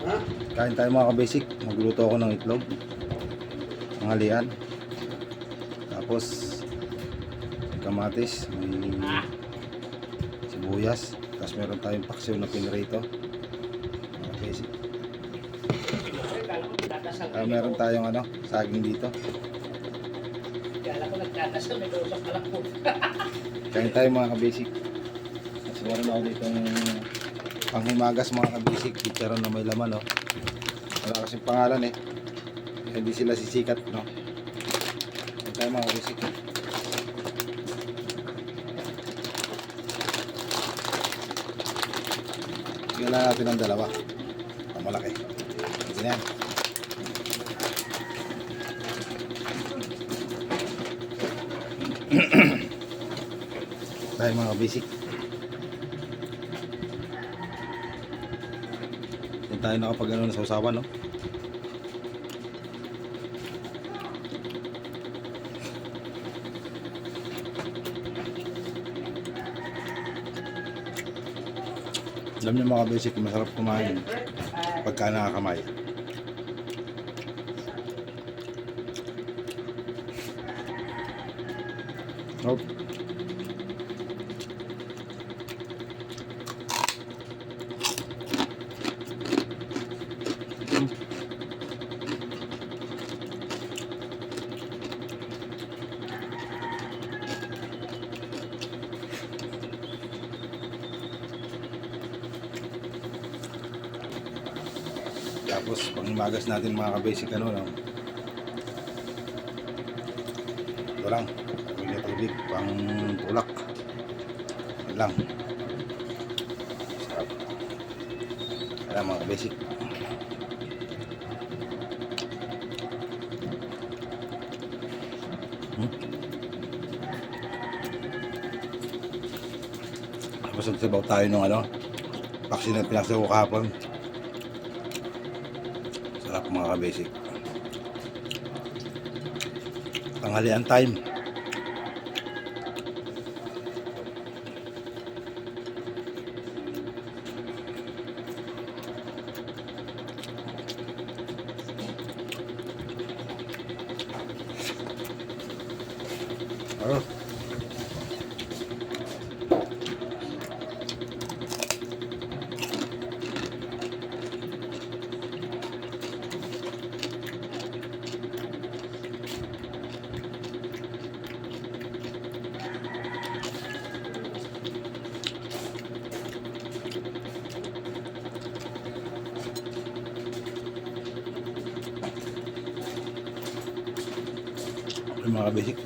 Ha? Kain tayo mga kabasic. Magluto ako ng itlog. Mangalian. Tapos may kamatis, may sibuyas. Tapos meron tayong paksiw na pinrito. Mga basic. Nagdadasal Ah, meron tayong ano, saging dito. Kala ko nagdadasal, may kausap ka lang po. Kain tayo mga kabasic. Kasi meron ako dito panghimagas mga kabasic. Chicharon na may laman, no? Wala kasing pangalan eh. Hindi sila sisikat, no? Kain tayo mga kabasic. Bigyan lang natin ng dalawa. Ang malaki. Ganyan. Tayo mga basic. Hindi tayo nakapag ano sa usapan, no? Alam niyo mga basic, masarap kumain pagka nakakamay. Nope. Tapos pangmagas natin mga kabasic ano no. Ito lang. Na tubig. Pang tulak. Yan lang. Sarap. Ayan mga kabasic. Hmm. Tapos nagsabaw tayo ng ano. Vaccine na pinasabaw kahapon. Sarap mga kabasic. Tanghalian time. Oh. Mga basic.